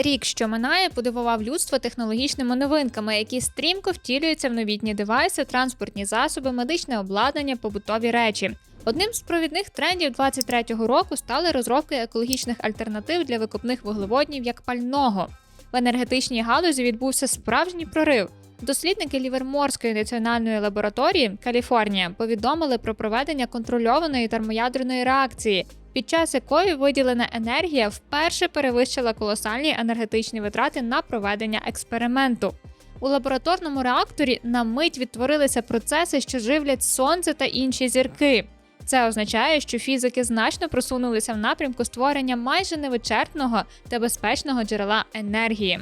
Рік, що минає, подивував людство технологічними новинками, які стрімко втілюються в новітні девайси, транспортні засоби, медичне обладнання, побутові речі. Одним з провідних трендів 23-го року стали розробки екологічних альтернатив для викопних вуглеводнів як пального. В енергетичній галузі відбувся справжній прорив. Дослідники Ліверморської національної лабораторії Каліфорнія повідомили про проведення контрольованої термоядерної реакції, під час якої виділена енергія вперше перевищила колосальні енергетичні витрати на проведення експерименту. У лабораторному реакторі на мить відтворилися процеси, що живлять сонце та інші зірки. Це означає, що фізики значно просунулися в напрямку створення майже невичерпного та безпечного джерела енергії.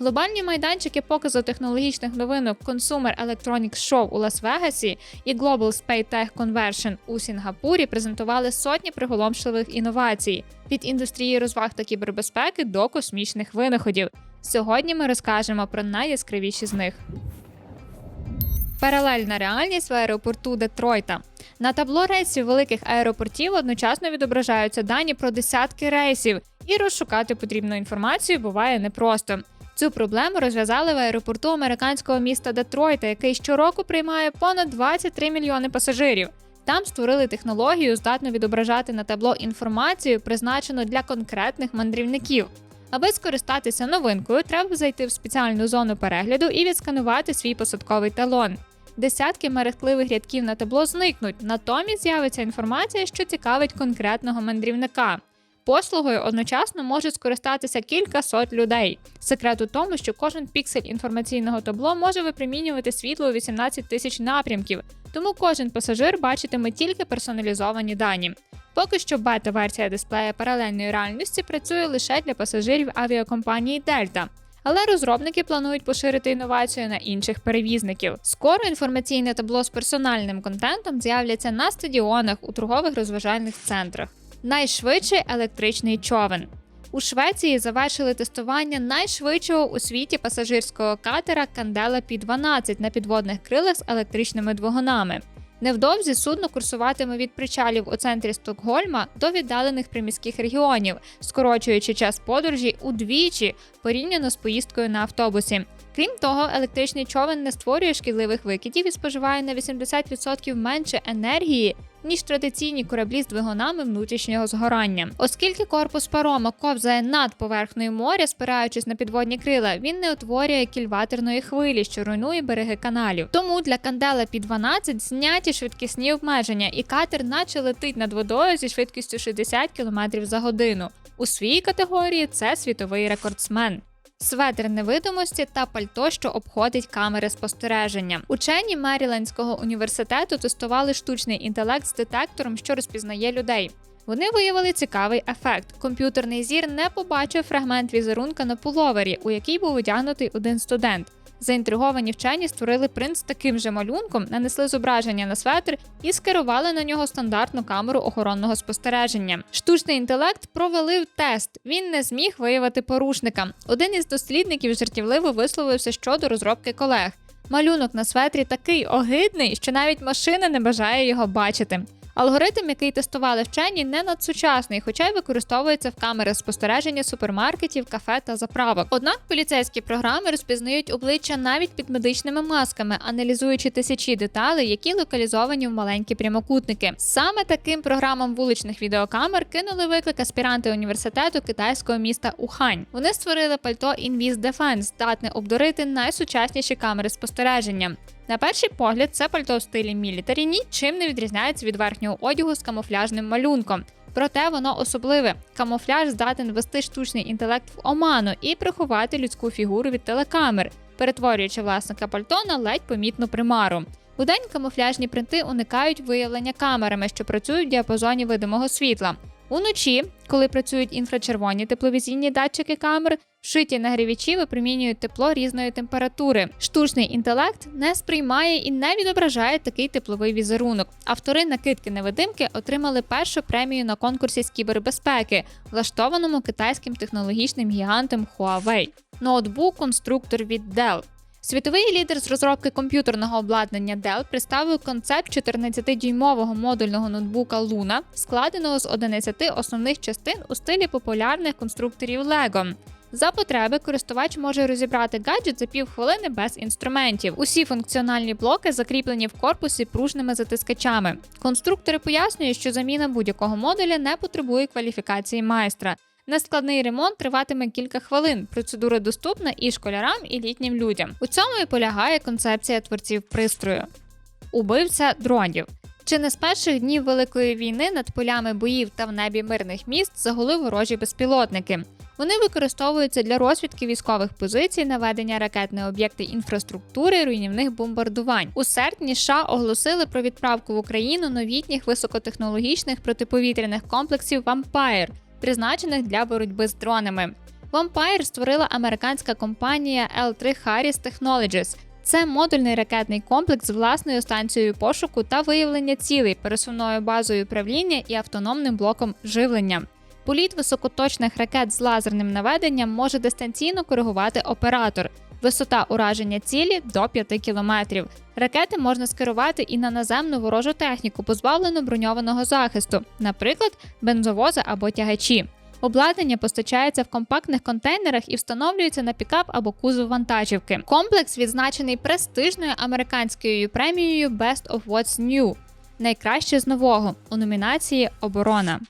Глобальні майданчики показу технологічних новинок Consumer Electronics Show у Лас-Вегасі і Global Space Tech Conversion у Сінгапурі презентували сотні приголомшливих інновацій від індустрії розваг та кібербезпеки до космічних винаходів. Сьогодні ми розкажемо про найяскравіші з них. Паралельна реальність в аеропорту Детройта. На табло рейсів великих аеропортів одночасно відображаються дані про десятки рейсів, і розшукати потрібну інформацію буває непросто. Цю проблему розв'язали в аеропорту американського міста Детройта, який щороку приймає понад 23 мільйони пасажирів. Там створили технологію, здатну відображати на табло інформацію, призначену для конкретних мандрівників. Аби скористатися новинкою, треба зайти в спеціальну зону перегляду і відсканувати свій посадковий талон. Десятки мерехтливих рядків на табло зникнуть, натомість з'явиться інформація, що цікавить конкретного мандрівника. Послугою одночасно можуть скористатися кілька сот людей. Секрет у тому, що кожен піксель інформаційного табло може випромінювати світло у 18 тисяч напрямків, тому кожен пасажир бачитиме тільки персоналізовані дані. Поки що бета-версія дисплея паралельної реальності працює лише для пасажирів авіакомпанії Delta. Але розробники планують поширити інновацію на інших перевізників. Скоро інформаційне табло з персональним контентом з'являться на стадіонах у торгових розважальних центрах. Найшвидший електричний човен. У Швеції завершили тестування найшвидшого у світі пасажирського катера Кандела Пі 12 на підводних крилах з електричними двигунами. Невдовзі судно курсуватиме від причалів у центрі Стокгольма до віддалених приміських регіонів, скорочуючи час подорожі удвічі порівняно з поїздкою на автобусі. Крім того, електричний човен не створює шкідливих викидів і споживає на 80% менше енергії. Ніж традиційні кораблі з двигунами внутрішнього згорання, оскільки корпус парома ковзає над поверхнею моря, спираючись на підводні крила, він не утворює кільватерної хвилі, що руйнує береги каналів. Тому для кандела під 12 зняті швидкісні обмеження, і катер, наче летить над водою зі швидкістю 60 км за годину. У своїй категорії це світовий рекордсмен. Светр невидимості та пальто, що обходить камери спостереження. Учені Мерілендського університету тестували штучний інтелект з детектором, що розпізнає людей. Вони виявили цікавий ефект. Комп'ютерний зір не побачив фрагмент візерунка на пуловері, у який був одягнутий один студент. Заінтриговані вчені створили принт з таким же малюнком, нанесли зображення на светр і скерували на нього стандартну камеру охоронного спостереження. Штучний інтелект провалив тест. Він не зміг виявити порушника. Один із дослідників жартівливо висловився щодо розробки колег. Малюнок на светрі такий огидний, що навіть машина не бажає його бачити. Алгоритм, який тестували вчені, не надсучасний, хоча й використовується в камери спостереження супермаркетів, кафе та заправок. Однак поліцейські програми розпізнають обличчя навіть під медичними масками, аналізуючи тисячі деталей, які локалізовані в маленькі прямокутники. Саме таким програмам вуличних відеокамер кинули виклик аспіранти університету китайського міста Ухань. Вони створили пальто Invis Defense, здатне обдурити найсучасніші камери спостереження. На перший погляд, це пальто в стилі мілітарі нічим не відрізняється від верхнього одягу з камуфляжним малюнком. Проте воно особливе. Камуфляж здатен ввести штучний інтелект в оману і приховати людську фігуру від телекамер, перетворюючи власника пальто на ледь помітну примару. Удень камуфляжні принти уникають виявлення камерами, що працюють в діапазоні видимого світла. Уночі, коли працюють інфрачервоні тепловізійні датчики камер, вшиті нагрівачі випромінюють тепло різної температури. Штучний інтелект не сприймає і не відображає такий тепловий візерунок. Автори накидки невидимки отримали першу премію на конкурсі з кібербезпеки, влаштованому китайським технологічним гігантом Huawei. Ноутбук-конструктор від Dell. Світовий лідер з розробки комп'ютерного обладнання Dell представив концепт 14-дюймового модульного ноутбука Luna, складеного з 11 основних частин у стилі популярних конструкторів LEGO. За потреби користувач може розібрати гаджет за півхвилини без інструментів. Усі функціональні блоки закріплені в корпусі пружними затискачами. Конструктори пояснюють, що заміна будь-якого модуля не потребує кваліфікації майстра. Нескладний ремонт триватиме кілька хвилин. Процедура доступна і школярам, і літнім людям. У цьому і полягає концепція творців пристрою. Убивця дронів. Чи не з перших днів Великої війни над полями боїв та в небі мирних міст загули ворожі безпілотники? Вони використовуються для розвідки військових позицій, наведення ракет на об'єкти інфраструктури, руйнівних бомбардувань. У серпні США оголосили про відправку в Україну новітніх високотехнологічних протиповітряних комплексів Vampire, призначених для боротьби з дронами. Vampire створила американська компанія L3 Harris Technologies. Це модульний ракетний комплекс з власною станцією пошуку та виявлення цілей, пересувною базою управління і автономним блоком живлення. Політ високоточних ракет з лазерним наведенням може дистанційно коригувати оператор. Висота ураження цілі до 5 кілометрів. Ракети можна скерувати і на наземну ворожу техніку, позбавлену броньованого захисту, наприклад, бензовози або тягачі. Обладнання постачається в компактних контейнерах і встановлюється на пікап або кузов вантажівки. Комплекс відзначений престижною американською премією Best of What's New – найкраще з нового у номінації Оборона.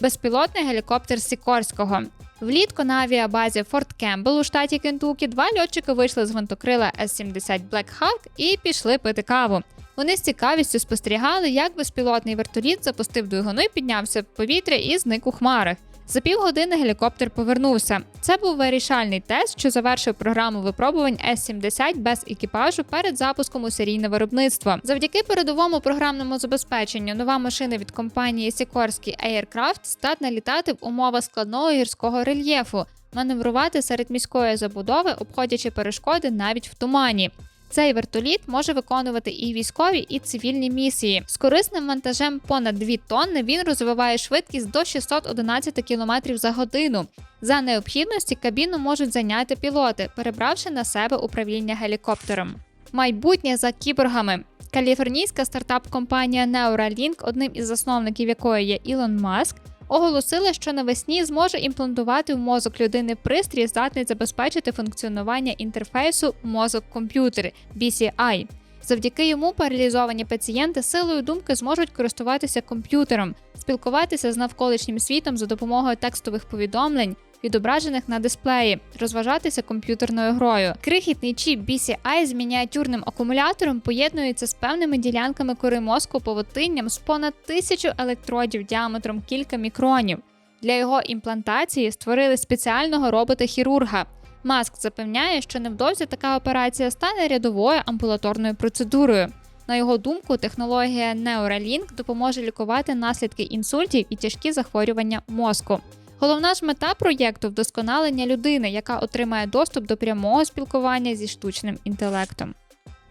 Безпілотний гелікоптер Сікорського. Влітку на авіабазі Форт Кембл у штаті Кентукі два льотчики вийшли з гвинтокрила С-70 Black Hawk і пішли пити каву. Вони з цікавістю спостерігали, як безпілотний вертоліт запустив двигуни, піднявся в повітря і зник у хмарах. За півгодини гелікоптер повернувся. Це був вирішальний тест, що завершив програму випробувань С-70 без екіпажу перед запуском у серійне виробництво. Завдяки передовому програмному забезпеченню нова машина від компанії Sikorsky Aircraft здатна літати в умовах складного гірського рельєфу, маневрувати серед міської забудови, обходячи перешкоди навіть в тумані. Цей вертоліт може виконувати і військові, і цивільні місії. З корисним вантажем понад 2 тонни він розвиває швидкість до 611 км за годину. За необхідності кабіну можуть зайняти пілоти, перебравши на себе управління гелікоптером. Майбутнє за кіборгами. Каліфорнійська стартап-компанія Neuralink, одним із засновників якої є Ілон Маск, оголосила, що навесні зможе імплантувати в мозок людини пристрій, здатний забезпечити функціонування інтерфейсу мозок комп'ютери BCI. Завдяки йому паралізовані пацієнти силою думки зможуть користуватися комп'ютером, спілкуватися з навколишнім світом за допомогою текстових повідомлень, відображених на дисплеї, розважатися комп'ютерною грою. Крихітний чіп BCI з мініатюрним акумулятором поєднується з певними ділянками кори мозку повотинням з понад тисячу електродів діаметром кілька мікронів. Для його імплантації створили спеціального робота-хірурга. Маск запевняє, що невдовзі така операція стане рядовою амбулаторною процедурою. На його думку, технологія Neuralink допоможе лікувати наслідки інсультів і тяжкі захворювання мозку. Головна ж мета проєкту вдосконалення людини, яка отримає доступ до прямого спілкування зі штучним інтелектом.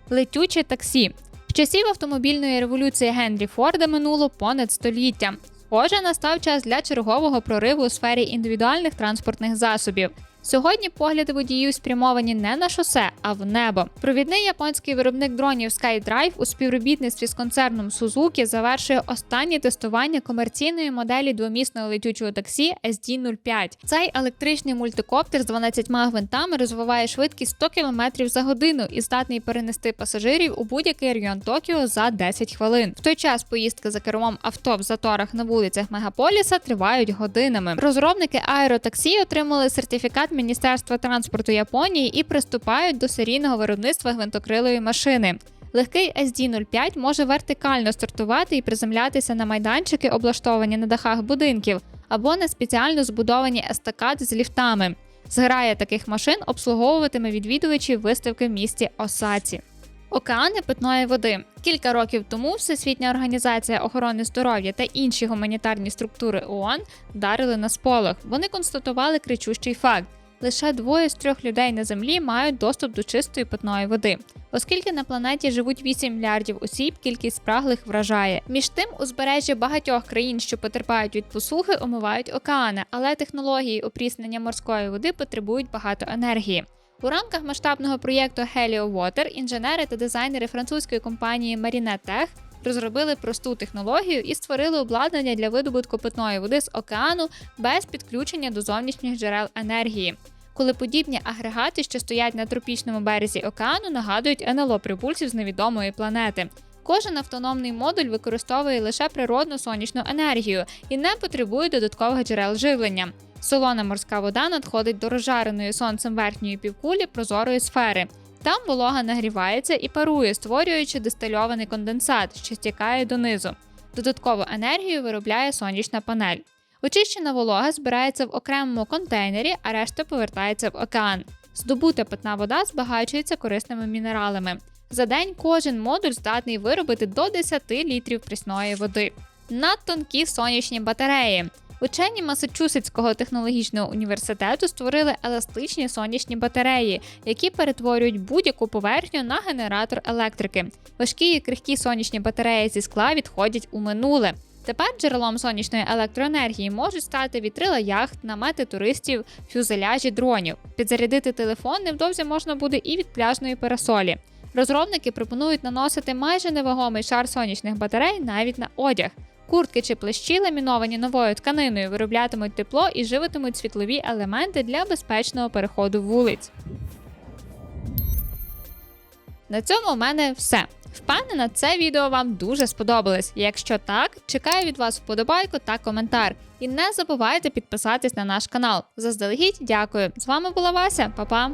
Летюче таксі. В часів автомобільної революції Генрі Форда минуло понад століття. Схоже, настав час для чергового прориву у сфері індивідуальних транспортних засобів. Сьогодні погляди водіїв спрямовані не на шосе, а в небо. Провідний японський виробник дронів SkyDrive у співробітництві з концерном Suzuki завершує останнє тестування комерційної моделі двомісного летючого таксі SD-05. Цей електричний мультикоптер з 12 гвинтами розвиває швидкість 100 км за годину і здатний перенести пасажирів у будь-який район Токіо за 10 хвилин. В той час поїздки за кермом авто в заторах на вулицях Мегаполіса тривають годинами. Розробники аеротаксі отримали сертифікат. Міністерства транспорту Японії і приступають до серійного виробництва гвинтокрилої машини. Легкий SD-05 може вертикально стартувати і приземлятися на майданчики, облаштовані на дахах будинків, або на спеціально збудовані естакади з ліфтами. Зграя таких машин обслуговуватиме відвідувачів виставки в місті Осаці. Океани питної води кілька років тому Всесвітня організація охорони здоров'я та інші гуманітарні структури ООН вдарили на сполох. Вони констатували кричущий факт лише двоє з трьох людей на землі мають доступ до чистої питної води. Оскільки на планеті живуть 8 мільярдів осіб, кількість спраглих вражає. Між тим, узбережжя багатьох країн, що потерпають від посухи, омивають океани, але технології опріснення морської води потребують багато енергії. У рамках масштабного проєкту Helio Water інженери та дизайнери французької компанії Marinetech розробили просту технологію і створили обладнання для видобутку питної води з океану без підключення до зовнішніх джерел енергії. Коли подібні агрегати, що стоять на тропічному березі океану, нагадують НЛО прибульців з невідомої планети. Кожен автономний модуль використовує лише природну сонячну енергію і не потребує додаткових джерел живлення. Солона морська вода надходить до розжареної сонцем верхньої півкулі прозорої сфери. Там волога нагрівається і парує, створюючи дистильований конденсат, що стікає донизу. Додаткову енергію виробляє сонячна панель. Очищена волога збирається в окремому контейнері, а решта повертається в океан. Здобута питна вода збагачується корисними мінералами. За день кожен модуль здатний виробити до 10 літрів прісної води. Надтонкі сонячні батареї. Учені Масачусетського технологічного університету створили еластичні сонячні батареї, які перетворюють будь-яку поверхню на генератор електрики. Важкі і крихкі сонячні батареї зі скла відходять у минуле. Тепер джерелом сонячної електроенергії можуть стати вітрила яхт, намети туристів, фюзеляжі дронів. Підзарядити телефон невдовзі можна буде і від пляжної парасолі. Розробники пропонують наносити майже невагомий шар сонячних батарей навіть на одяг. Куртки чи плащі, ламіновані новою тканиною, вироблятимуть тепло і живитимуть світлові елементи для безпечного переходу вулиць. На цьому у мене все. Впевнена, це відео вам дуже сподобалось. Якщо так, чекаю від вас вподобайку та коментар. І не забувайте підписатись на наш канал. Заздалегідь дякую. З вами була Вася, Па-па!